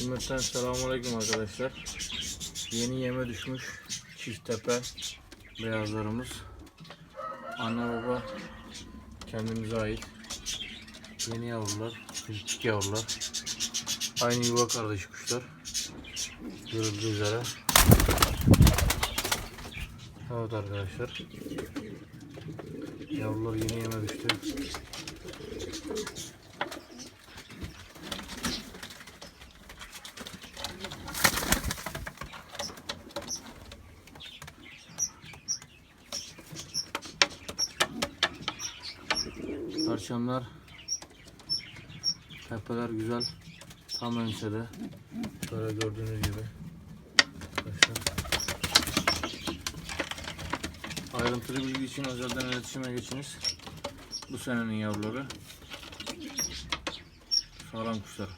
Cümleten selamünaleyküm arkadaşlar. Yeni yeme düşmüş çift tepe beyazlarımız. Anne baba kendimize ait. Yeni yavrular, küçük yavrular. Aynı yuva kardeş kuşlar. Görüldüğü üzere. Evet arkadaşlar. Yavrular yeni yeme düştü. Perçemler tepeler güzel. Tam ensede. Böyle gördüğünüz gibi. Arkadaşlar. Ayrıntılı bilgi için özelden iletişime geçiniz. Bu senenin yavruları. Sağlam kuşlar